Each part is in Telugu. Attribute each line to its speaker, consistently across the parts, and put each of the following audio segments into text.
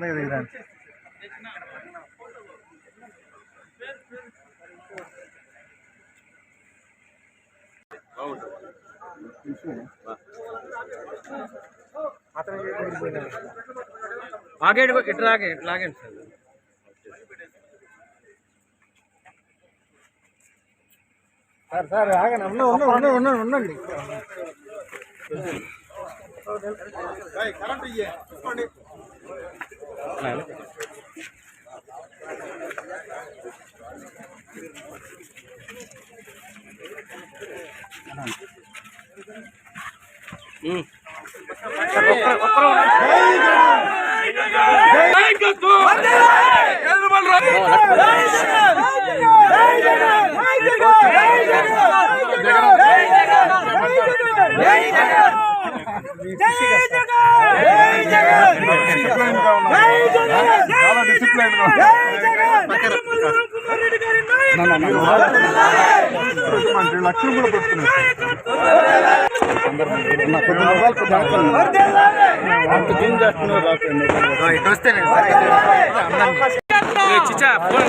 Speaker 1: కిందకి దిగిరాండి
Speaker 2: ఆగేడు ఇట్లాగే ఇట్లాగండి సార్
Speaker 1: సార్ సార్ ఆగండి ఉన్న ఉన్న ఉన్న ఉన్న ఉండండి చాలా జగన్ మంచి లక్ష్యం కూడా పెట్టుకున్నారు
Speaker 2: చిచ్చా ఫోన్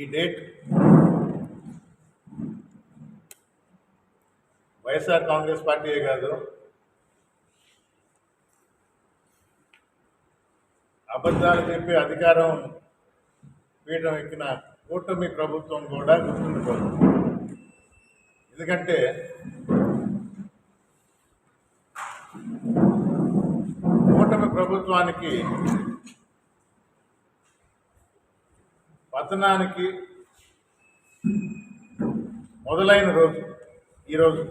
Speaker 3: ఈ డేట్ వైఎస్ఆర్ కాంగ్రెస్ పార్టీయే కాదు. అబద్ధాలు చెప్పి అధికారం పీఠం ఎక్కిన కూటమి ప్రభుత్వం కూడా గుర్తుండిపోదు. ఎందుకంటే కూటమి ప్రభుత్వానికి పతనానికి మొదలైన రోజు ఈరోజు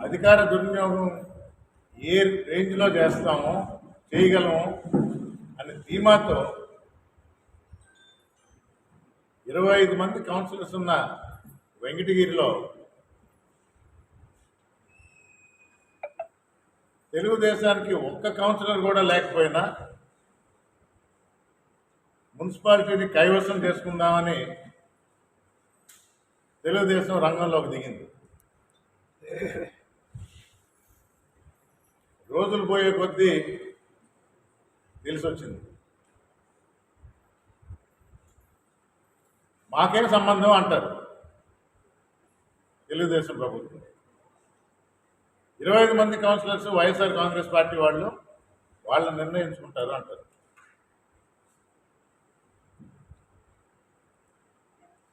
Speaker 3: అధికార దుర్వినియోగం ఏ రేంజ్లో చేస్తామో చేయగలము అనే ధీమాతో ఇరవై ఐదు మంది కౌన్సిలర్స్ ఉన్న వెంకటగిరిలో తెలుగుదేశానికి ఒక్క కౌన్సిలర్ కూడా లేకపోయినా మున్సిపాలిటీని కైవసం చేసుకుందామని తెలుగుదేశం రంగంలోకి దిగింది. రోజులు పోయే కొద్దీ తెలిసి వచ్చింది మాకేం సంబంధం అంటారు? తెలుగుదేశం ప్రభుత్వం. ఇరవై ఐదు మంది కౌన్సిలర్స్ వైఎస్ఆర్ కాంగ్రెస్ పార్టీ వాళ్ళు వాళ్ళని నిర్ణయించుకుంటారు అంటారు.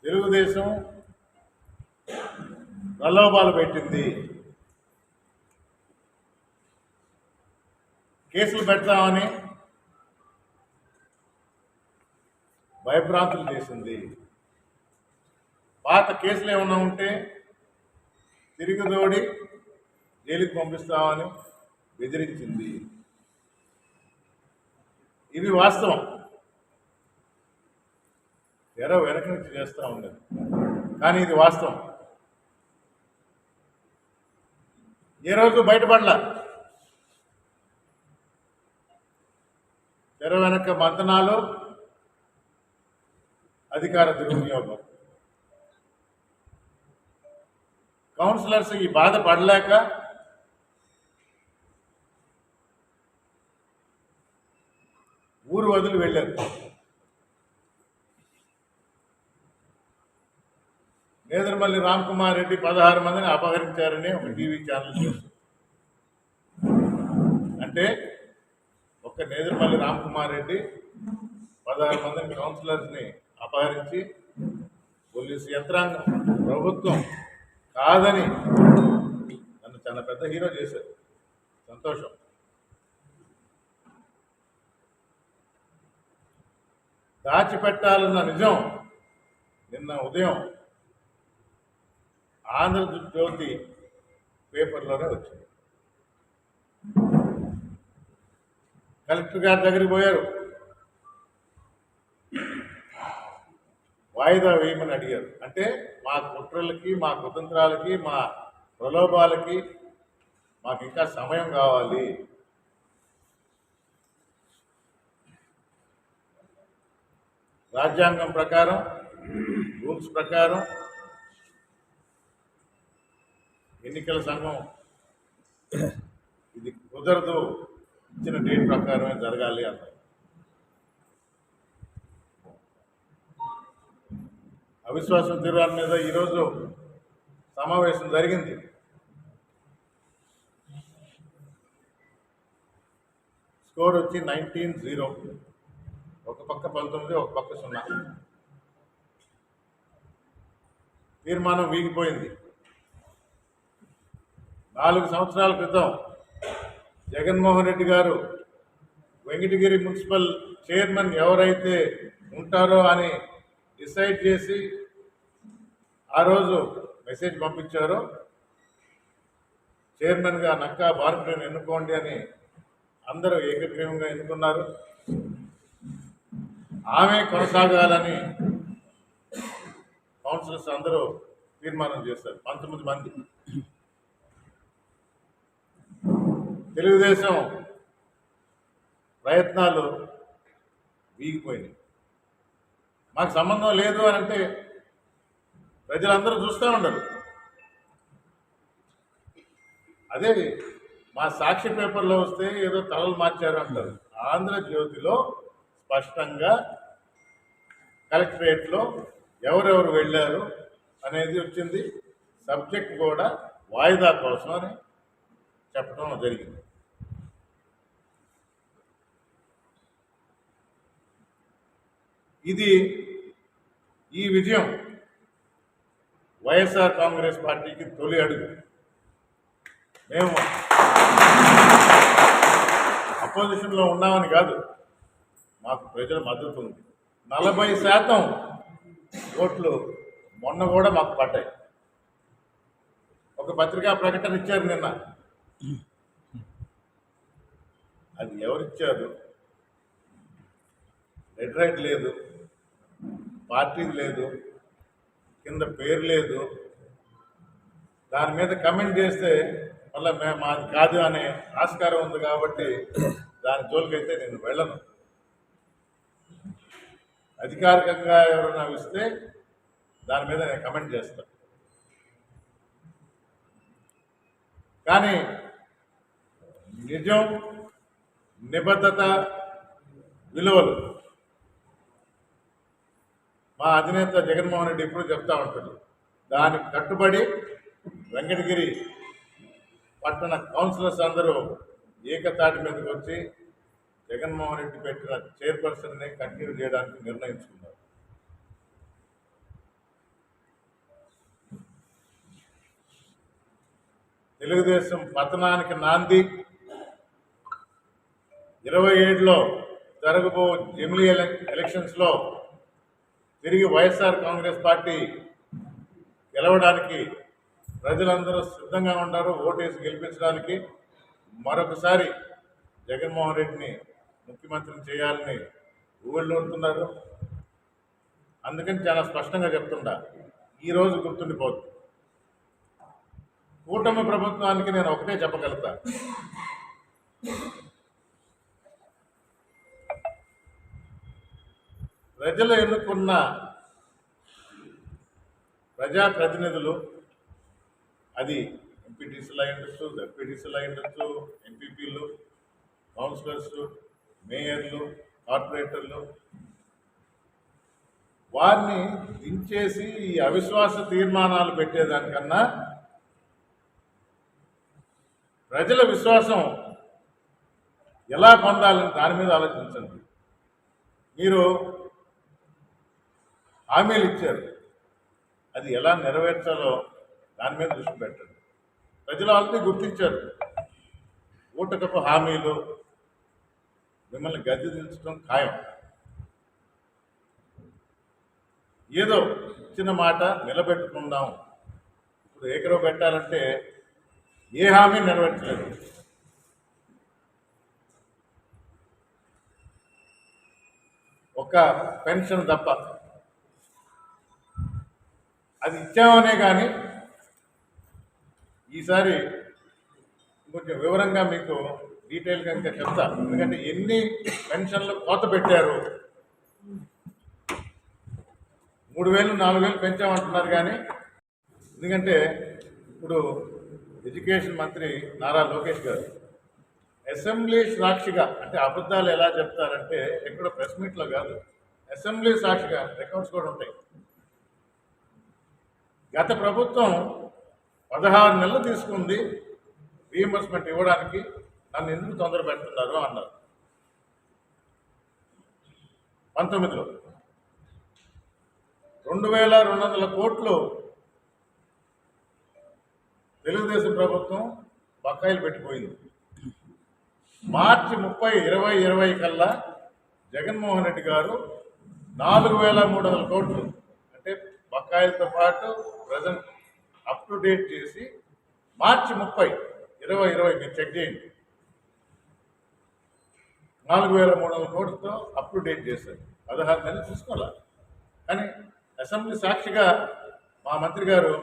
Speaker 3: తెలుగుదేశం ప్రలోభాలు పెట్టింది. కేసులు పెడతామని భయభ్రాంతులు చేసింది. పాత కేసులు ఏమన్నా ఉంటే తిరుగుదోడి జైలుకి పంపిస్తామని బెదిరించింది. ఇది వాస్తవం. తెర వెనక నుంచి చేస్తూ ఉండదు. కానీ ఇది వాస్తవం. ఏ రోజు బయటపడలా. తెర వెనక మంతనాలు అధికార దుర్వినియోగం. కౌన్సిలర్స్ ఈ బాధ పడలేక ఊరు వెళ్ళారు. నేదరమల్లి రామ్ కుమార్ రెడ్డి పదహారు మందిని అపహరించారని ఒక టీవీ ఛానల్ అంటే ఒక నేదరమల్లి రామ్ కుమార్ రెడ్డి పదహారు మందిని కౌన్సిలర్స్ని అపహరించి పోలీసు యంత్రాంగం ప్రభుత్వం కాదని నన్ను చాలా పెద్ద హీరో చేశారు. సంతోషం. దాచిపెట్టాలన్న నిజం నిన్న ఉదయం ఆంధ్రజ్యోతి పేపర్లోనే వచ్చింది. కలెక్టర్ గారి దగ్గరికి పోయారు. వాయిదా వేయమని అడిగారు. అంటే మా కుట్రలకి మా కుతంత్రాలకి మా ప్రలోభాలకి మాకు ఇంకా సమయం కావాలి. రాజ్యాంగం ప్రకారం రూల్స్ ప్రకారం ఎన్నికల సంఘం ఇది కుదరదు ఇచ్చిన డేట్ ప్రకారమే జరగాలి అన్నారు. అవిశ్వాసం తీర్మానం మీద ఈరోజు సమావేశం జరిగింది. స్కోర్ వచ్చి నైన్టీన్ జీరో. ఒక పక్క పంతొమ్మిది ఒక పక్క సున్నా. తీర్మానం వీగిపోయింది. నాలుగు సంవత్సరాల క్రితం జగన్మోహన్ రెడ్డి గారు వెంకటగిరి మున్సిపల్ చైర్మన్ ఎవరైతే ఉంటారో అని డిసైడ్ చేసి ఆ రోజు మెసేజ్ పంపించారో. చైర్మన్గా నక్కా భారతీయుని ఎన్నుకోండి అని అందరూ ఏకగ్రీవంగా ఎన్నుకున్నారు. ఆమె కొనసాగాలని కౌన్సిలర్స్ అందరూ తీర్మానం చేస్తారు పంతొమ్మిది మంది. తెలుగుదేశం ప్రయత్నాలు వీగిపోయినాయి. మాకు సంబంధం లేదు అని అంటే ప్రజలందరూ చూస్తూ ఉండరు. అదే మా సాక్షి పేపర్లో వస్తే ఏదో తలలు మార్చారు అంటారు. ఆంధ్రజ్యోతిలో స్పష్టంగా కలెక్టరేట్లో ఎవరెవరు వెళ్ళారు అనేది వచ్చింది. సబ్జెక్ట్ కూడా వాయిదా కోసం అని చెప్పడం జరిగింది. ఇది ఈ విజయం వైఎస్ఆర్ కాంగ్రెస్ పార్టీకి తొలి అడుగు. మేము అపోజిషన్లో ఉన్నామని కాదు. మాకు ప్రజల మద్దతు ఉంది. నలభై శాతం ఓట్లు మొన్న కూడా మాకు పడ్డాయి. ఒక పత్రికా ప్రకటన ఇచ్చారు నిన్న. అది ఎవరిచ్చారు? రెడ్ రైట్ లేదు పార్టీ లేదు కింద పేరు లేదు. దాని మీద కమెంట్ చేస్తే మళ్ళీ మేము మాది కాదు అనే ఆస్కారం ఉంది కాబట్టి దాని జోలికైతే నేను వెళ్ళను. అధికారికంగా ఎవరైనా ఇస్తే దాని మీద నేను కమెంట్ చేస్తాను కానీ నిజం నిబద్ధత విలువలు మా అధినేత జగన్మోహన్ రెడ్డి ఇప్పుడు చెప్తా ఉంటాడు. దానికి కట్టుబడి వెంకటగిరి పట్టణ కౌన్సిలర్స్ అందరూ ఏకతాటి మీదకి వచ్చి జగన్మోహన్ రెడ్డి పెట్టిన చైర్పర్సన్ని కంటిన్యూ చేయడానికి నిర్ణయించుకున్నారు. తెలుగుదేశం పతనానికి నాంది. ఇరవై ఏడులో జరగబో జమిలీ ఎలక్షన్స్లో తిరిగి వైఎస్ఆర్ కాంగ్రెస్ పార్టీ గెలవడానికి ప్రజలందరూ సిద్ధంగా ఉన్నారు. ఓటేసి గెలిపించడానికి మరొకసారి జగన్మోహన్ రెడ్డిని ముఖ్యమంత్రిని చేయాలని ఊళ్ళోడుతున్నారు అందుకని చాలా స్పష్టంగా చెప్తుండా. ఈరోజు గుర్తుండిపోద్దు. కూటమి ప్రభుత్వానికి నేను ఒకటే చెప్పగలుగుతా. ప్రజలు ఎన్నుకున్న ప్రజాప్రతినిధులు అది ఎంపీటీసీలు అయి ఉండొచ్చు జడ్పీటీసీలు అయి ఉండొచ్చు ఎంపీపీలు కౌన్సిలర్స్ మేయర్లు కార్పొరేటర్లు వారిని దించేసి ఈ అవిశ్వాస తీర్మానాలు పెట్టేదానికన్నా ప్రజల విశ్వాసం ఎలా పొందాలని దాని మీద ఆలోచించండి. మీరు హామీలు ఇచ్చారు. అది ఎలా నెరవేర్చాలో దాని మీద దృష్టి పెట్టండి. ప్రజలు ఆల్రెడీ గుర్తించారు. ఊటకపు హామీలు మిమ్మల్ని గద్దె దించడం ఖాయం. ఏదో ఇచ్చిన మాట నిలబెట్టుకుందాం. ఇప్పుడు ఏకరవ పెట్టాలంటే ఏ హామీ నెరవేర్చలేదు. ఒక పెన్షన్ తప్ప అది ఇచ్చామనే కానీ ఈసారి కొంచెం వివరంగా మీకు డీటెయిల్గా ఇంకా చెప్తా. ఎందుకంటే ఎన్ని పెన్షన్లు కోత పెట్టారు? మూడు వేలు నాలుగు వేలు పెంచామంటున్నారు కానీ ఎందుకంటే ఇప్పుడు ఎడ్యుకేషన్ మంత్రి నారా లోకేష్ గారు అసెంబ్లీ సాక్షిగా అంటే అబద్ధాలు ఎలా చెప్తారంటే ఎక్కడో ప్రెస్ మీట్లో కాదు అసెంబ్లీ సాక్షిగా రికార్డ్స్ కూడా ఉంటాయి. గత ప్రభుత్వం పదహారు నెలలు తీసుకుంది రీఎంబర్స్మెంట్ ఇవ్వడానికి. నన్ను ఎందుకు తొందర పెడుతున్నారు అన్నారు. పంతొమ్మిదిలో రెండు వేల రెండు వందల కోట్లు తెలుగుదేశం ప్రభుత్వం బకాయిలు పెట్టిపోయింది. మార్చి ముప్పై ఇరవై ఇరవై కల్లా జగన్మోహన్ రెడ్డి గారు నాలుగు వేల మూడు వందల కోట్లు అంటే బకాయిలతో పాటు ప్రజెంట్ అప్ టు డేట్ చేసి మార్చి ముప్పై ఇరవై ఇరవై మీరు చెక్ చేయండి. నాలుగు వేల మూడు వందల కోట్లతో అప్ టు డేట్ చేశారు పదహారు నెలలు చూసుకోవాలా. కానీ అసెంబ్లీ సాక్షిగా మా మంత్రి గారు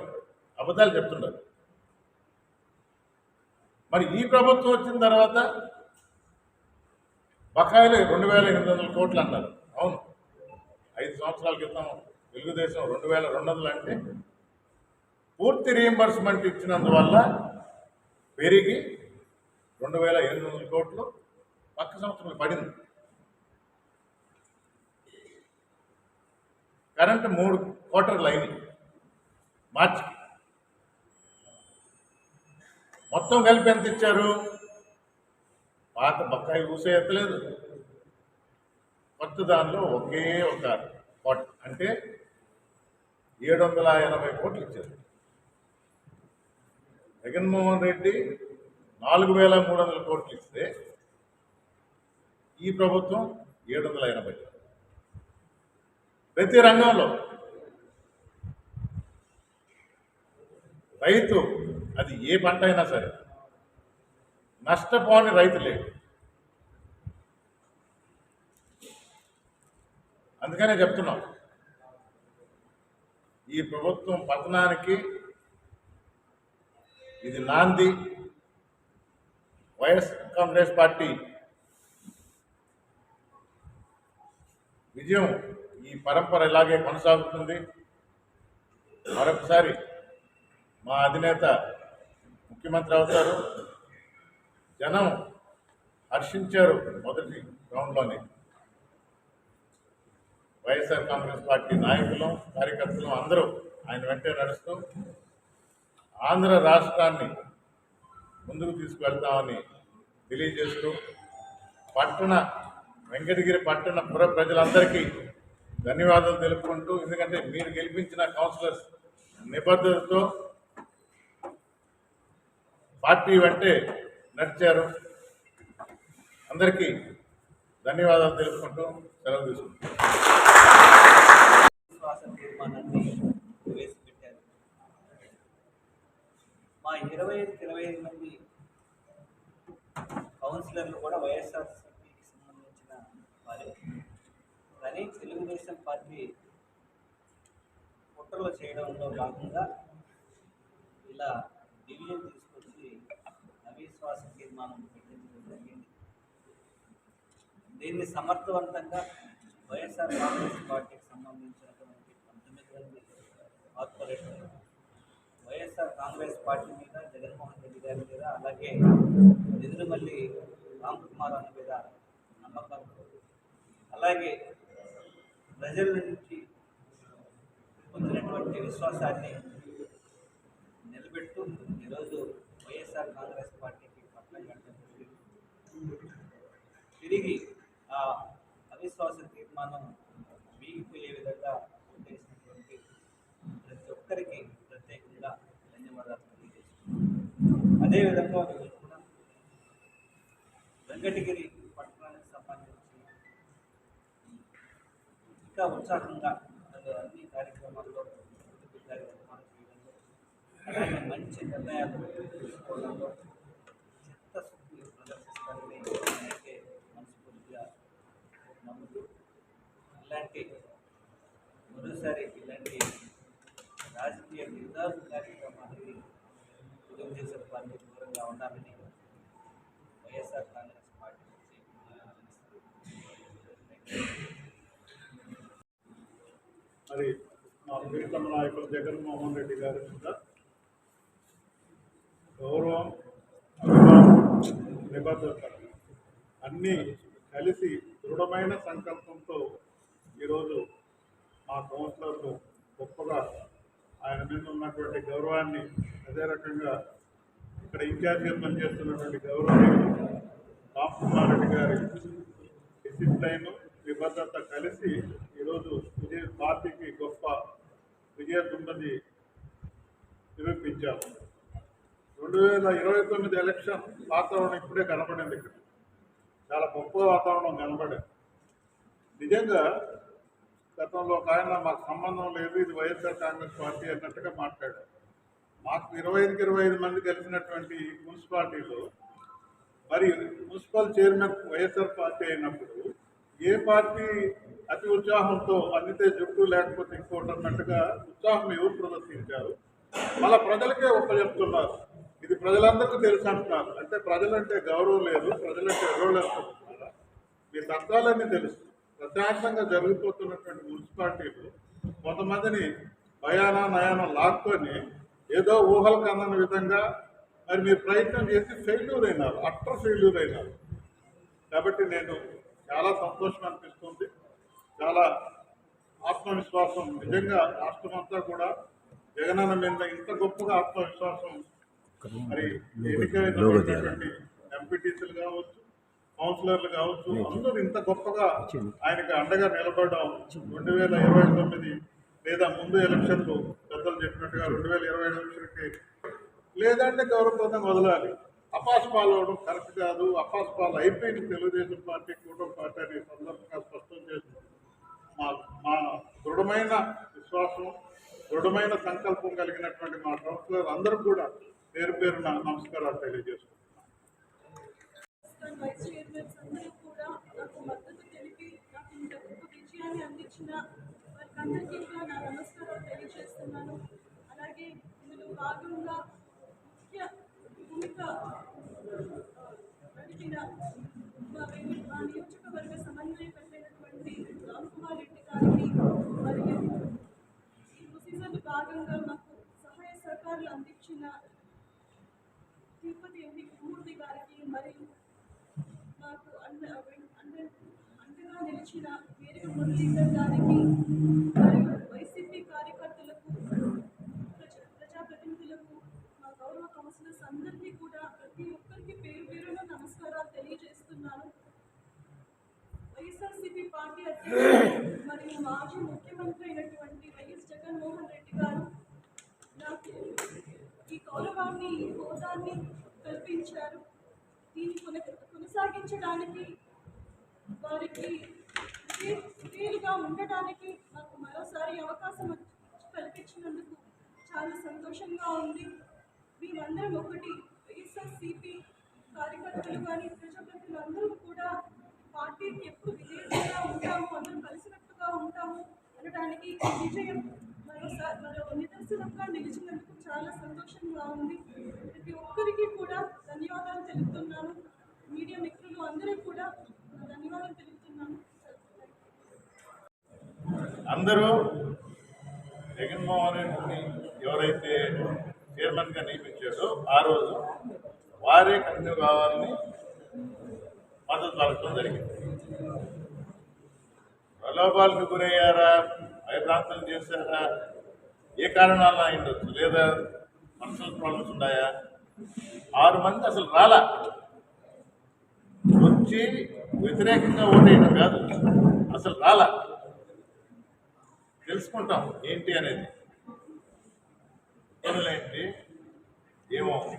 Speaker 3: అబద్ధాలు చెప్తున్నారు. మరి ఈ ప్రభుత్వం వచ్చిన తర్వాత బకాయిలు రెండు వేల ఎనిమిది వందల కోట్లు అన్నారు. అవును. ఐదు సంవత్సరాల క్రితం తెలుగుదేశం రెండు వేల రెండు వందలు అంటే పూర్తి రీఎంబర్స్మెంట్ ఇచ్చినందువల్ల పెరిగి రెండు వేల ఎనిమిది వందల కోట్లు పక్క సంవత్సరం పడింది. కరెంట్ మూడు క్వార్టర్లు అయినాయి మార్చికి. మొత్తం కలిపి ఎంత ఇచ్చారు? పాత బక్కాయి ఊసే ఎత్తలేదు. కొత్త దానిలో ఒకే ఒక కోట్ అంటే ఏడు వందల ఎనభై కోట్లు ఇచ్చారు. జగన్మోహన్ రెడ్డి నాలుగు వేల మూడు వందల కోట్లు ఇస్తే ఈ ప్రభుత్వం ఏడు వందల ఎనభై. ప్రతి రంగంలో రైతు అది ఏ పంట అయినా సరే నష్టపోని రైతు లేడు. అందుకనే చెప్తున్నాం ఈ ప్రభుత్వం పతనానికి ఇది నాంది. వైఎస్ కాంగ్రెస్ పార్టీ విజయం ఈ పరంపర ఇలాగే కొనసాగుతుంది. మరొకసారి మా అధినేత ముఖ్యమంత్రి అవుతారు. జనం హర్షించారు మొదటి రౌండ్లోనే. వైఎస్ఆర్ కాంగ్రెస్ పార్టీ నాయకులు కార్యకర్తలు అందరూ ఆయన వెంటే నడుస్తూ ఆంధ్ర రాష్ట్రాన్ని ముందుకు తీసుకువెళ్తామని తెలియజేస్తూ పట్టణ వెంకటగిరి పట్టణ పుర ప్రజలందరికీ ధన్యవాదాలు తెలుపుకుంటూ ఎందుకంటే మీరు గెలిపించిన కౌన్సిలర్స్ నిబద్ధతతో పార్టీ వెంటే నడిచారు. అందరికీ ధన్యవాదాలు తెలుపుకుంటూ సెలవు తీసుకుంటాం
Speaker 4: మా ఇరవై ఐదు ఇరవై ఐదు మంది కౌన్సిలర్లు కూడా వైఎస్ఆర్ కానీ తెలుగుదేశం పార్టీ కుట్రలు చేయడంలో భాగంగా ఇలా డివిజన్ తీసుకొచ్చి అవిశ్వాస తీర్మానం పెట్టించడం జరిగింది. దీన్ని సమర్థవంతంగా వైఎస్ఆర్ కాంగ్రెస్ పార్టీకి సంబంధించినటువంటి పంతొమ్మిది మంది కార్పొరేటర్లు వైఎస్ఆర్ కాంగ్రెస్ పార్టీ మీద జగన్మోహన్ రెడ్డి గారి మీద అలాగే నిదురుమల్లి రామ్ కుమార్ అన్న మీద అలాగే ప్రజల నుంచి పొందినటువంటి విశ్వాసాన్ని నిలబెడుతూ ఈరోజు వైఎస్ఆర్ కాంగ్రెస్ పార్టీకి పట్టం తిరిగి ఆ అవిశ్వాస తీర్మానం వీగిపోయే విధంగా చేసినటువంటి ప్రతి ఒక్కరికి ప్రత్యేకంగా ధన్యవాదాలు తెలియజేస్తున్నాం అదేవిధంగా వెంకటగిరి ఇంకా ఉత్సాహంగా మరి అన్ని కార్యక్రమాల్లో అభివృద్ధి కార్యక్రమాలు చేయడంలో అలాగే మంచి నిర్ణయాలు తీసుకోవడంలో చిత్తశుద్ధి ప్రదర్శిస్తారని నేనైతే మనస్ఫూర్తిగా నమ్ముతూ ఇలాంటి మరోసారి ఇలాంటి రాజకీయ నిర్ధారణ
Speaker 5: ప్రీతమ నాయకులు జగన్మోహన్ రెడ్డి గారి మీద గౌరవం నిబద్ధత అన్నీ కలిసి దృఢమైన సంకల్పంతో ఈరోజు మా కౌన్సిలర్లు గొప్పగా ఆయన మీద ఉన్నటువంటి గౌరవాన్ని అదే రకంగా ఇక్కడ ఇన్ఛార్జిగా పనిచేస్తున్నటువంటి గౌరవనీయులు రామ్కుమార్ రెడ్డి గారి డిసిప్లైన్ నిబద్ధత కలిసి ఈరోజు విజయ పార్టీకి గొప్ప విజయ దుండది నిరూపించాము రెండు వేల ఇరవై తొమ్మిది ఎలక్షన్ వాతావరణం ఇప్పుడే కనపడింది ఇక్కడ. చాలా గొప్ప వాతావరణం కనపడింది. నిజంగా గతంలో ఒక ఆయన మాకు సంబంధం లేదు ఇది వైఎస్ఆర్ కాంగ్రెస్ పార్టీ అన్నట్టుగా మాట్లాడారు. మాకు ఇరవై ఐదుకి ఇరవై ఐదు మంది కలిసినటువంటి మున్సిపాలిటీలో మరి మున్సిపల్ చైర్మన్ వైఎస్ఆర్ పార్టీ అయినప్పుడు ఏ పార్టీ అతి ఉత్సాహంతో అందితే జుట్టు లేకపోతే ఇంకోటి అన్నట్టుగా ఉత్సాహం ఎవరు ప్రదర్శించారు? మళ్ళా ప్రజలకే చెప్తున్నారు. ఇది ప్రజలందరికీ తెలుసు అంటున్నారు. అంటే ప్రజలంటే గౌరవం లేదు ప్రజలంటే ఎర్రోళ్ళు అనుకుంటున్నారా మీ తత్వాలన్నీ తెలుసు. ప్రశాంతంగా జరిగిపోతున్నటువంటి మున్సిపాలిటీలు కొంతమందిని భయాన నయాన లాక్కొని ఏదో ఊహలకు అందన విధంగా మరి మీరు ప్రయత్నం చేసి ఫెయిల్యూర్ అయినారు అట్టర్ ఫెయిల్యూర్ అయినారు. కాబట్టి నేను చాలా సంతోషం అనిపిస్తుంది. చాలా ఆత్మవిశ్వాసం. నిజంగా రాష్ట్రం అంతా కూడా జగనన్న మీద ఇంత గొప్పగా ఆత్మవిశ్వాసం. మరి ఎన్నికైనటువంటి ఎంపీటీసీలు కావచ్చు కౌన్సిలర్లు కావచ్చు అందరూ ఇంత గొప్పగా ఆయనకి అండగా నిలబడడం రెండు వేల ఇరవై తొమ్మిది లేదా ముందు ఎలక్షన్లు పెద్దలు చెప్పినట్టుగా రెండు వేల ఇరవై ఎలక్షన్కి లేదంటే గౌరవప్రదంగా వదలాలి. అపాస్ పాలవడం కరెక్ట్ కాదు. అపాస్ పాలు అయిపోయింది తెలుగుదేశం పార్టీ కూటమి పార్టీ అనే సందర్భంగా స్పష్టం చేస్తుంది మా మా దృఢమైన విశ్వాసం దృఢమైన సంకల్పం కలిగినటువంటి మా కౌన్సిలర్ అందరూ కూడా పేరు పేరున నమస్కారాలు తెలియజేస్తున్నాను
Speaker 6: రాజస్థాన్ అందించిన తెలియజేస్తున్నాను. అలాగే ఇందులో భాగంగా ముఖ్య భూమిక నియోజకవర్గ రామ్ కుమార్ రెడ్డి గారికి మరియు ఈ ప్రొసీజర్లో భాగంగా మాకు సహాయ సహకారాలు అందించిన తిరుపతి ఎంపీ మూర్తి గారికి మరియు మాకు అండ అండ అండగా నిలిచిన వేరే మురళీధర్ గారికి మరియు వైసీపీ కార్యకర్తలకు ప్రజా ప్రజాప్రతినిధులకు మా గౌరవ కౌన్సిలర్స్ అందరికీ కూడా ప్రతి ఒక్కరికి పేరు పేరున నమస్కారాలు తెలియజేస్తున్నాను వైఎస్ఆర్సీపీ పార్టీ అధ్యక్షుడు మరియు మాజీ ముఖ్యమంత్రి అయినటువంటి వైఎస్ జగన్మోహన్ రెడ్డి గారు నాకు ఈ గౌరవాన్ని ఈ హోదాన్ని కల్పించారు. దీన్ని కొన కొనసాగించడానికి వారికి వీలుగా ఉండటానికి నాకు మరోసారి అవకాశం కల్పించినందుకు చాలా సంతోషంగా ఉంది. మేమందరం ఒకటి వైఎస్ఆర్సీపీ కార్యకర్తలు కానీ ప్రజాప్రతినిధులు అందరూ కూడా పార్టీకి ఎప్పుడు విజయంగా ఉంటాము అందరం కలిసినట్టుగా ఉంటాము అనడానికి విజయం మరోసారి మరో నిదర్శనంగా నిలిచినందుకు చాలా సంతోషంగా ఉంది. ప్రతి ఒక్కరికి కూడా ధన్యవాదాలు తెలుపుతున్నాను. మీడియా మిత్రులు అందరూ కూడా ధన్యవాదాలు తెలుపుతున్నాను.
Speaker 3: అందరూ జగన్మోహన్ రెడ్డిని ఎవరైతే చైర్మన్గా నియమించాడో ఆ రోజు వారే కంటిన్యూ కావాలని మద్దతు పలకడం జరిగింది. ప్రలోభాలకు గురయ్యారా? భయభ్రాంతులు చేశారా? ఏ కారణాలు అయిండొచ్చు లేదా పర్సనల్ ప్రాబ్లమ్స్ ఉన్నాయా? ఆరు మంది అసలు రాలా? వచ్చి వ్యతిరేకంగా ఓటేయడం కాదు. అసలు రాలా? తెలుసుకుంటాం ఏంటి అనేది. ఏంటి? ఏమో.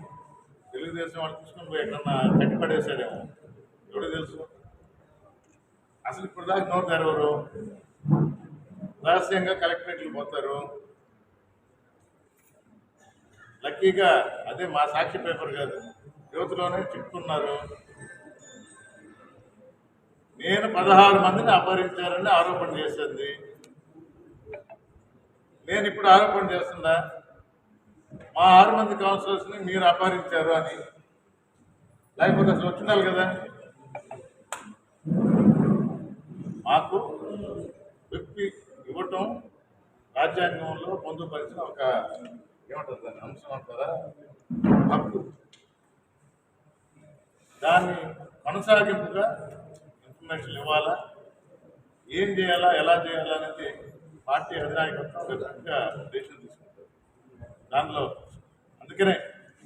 Speaker 3: తెలుగుదేశం వాళ్ళు తీసుకుని పోయి ఎక్కడన్నా కట్టిపడేశాడేమో ఎవడో తెలుసు. అసలు ఇప్పుడు దాకా నోరు తెరవరు. రహస్యంగా కలెక్టరేట్లు పోతారు. లక్కీగా అదే మా సాక్షి పేపర్ కాదు. యువతలోనే చిక్కున్నారు నేను పదహారు మందిని అపహరించారని ఆరోపణ చేసింది. నేను ఇప్పుడు ఆరోపణ చేస్తుందా మా ఆరు మంది కౌన్సిలర్స్ని మీరు అపహరించారు అని. లేకపోతే అసలు వచ్చిండాలి కదా? మాకు వ్యక్తి ఇవ్వటం రాజ్యాంగంలో పొందుపరిచిన ఒక ఏమంటారు దాన్ని? అంశం అంటారా? హక్కు దాన్ని కొనసాగింపుగా ఇన్ఫర్మేషన్ ఇవ్వాలా? ఏం చేయాలా? ఎలా చేయాలా అనేది పార్టీ అధినాయకత్వం ఖచ్చితంగా డెసిషన్ తీసుకుంటారు దానిలో అందుకనే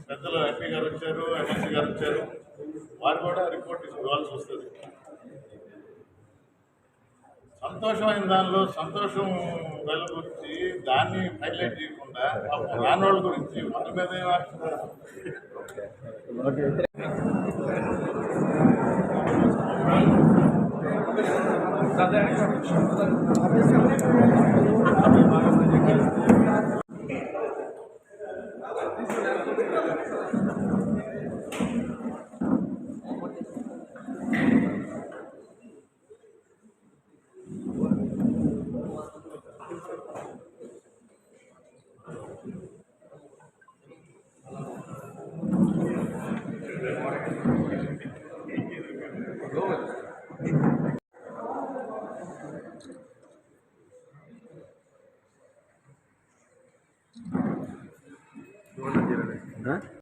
Speaker 3: పెద్దలు ఎంపీ గారు వచ్చారు ఎమ్మెల్సీ గారు వచ్చారు. వారు కూడా రిపోర్ట్ ఇవ్వాల్సి వస్తుంది. సంతోషమైన దానిలో సంతోషం వెలుగురించి దాన్ని హైలైట్ చేయకుండా అప్పుడు రానోళ్ళ గురించి మన మీద Thank আমরা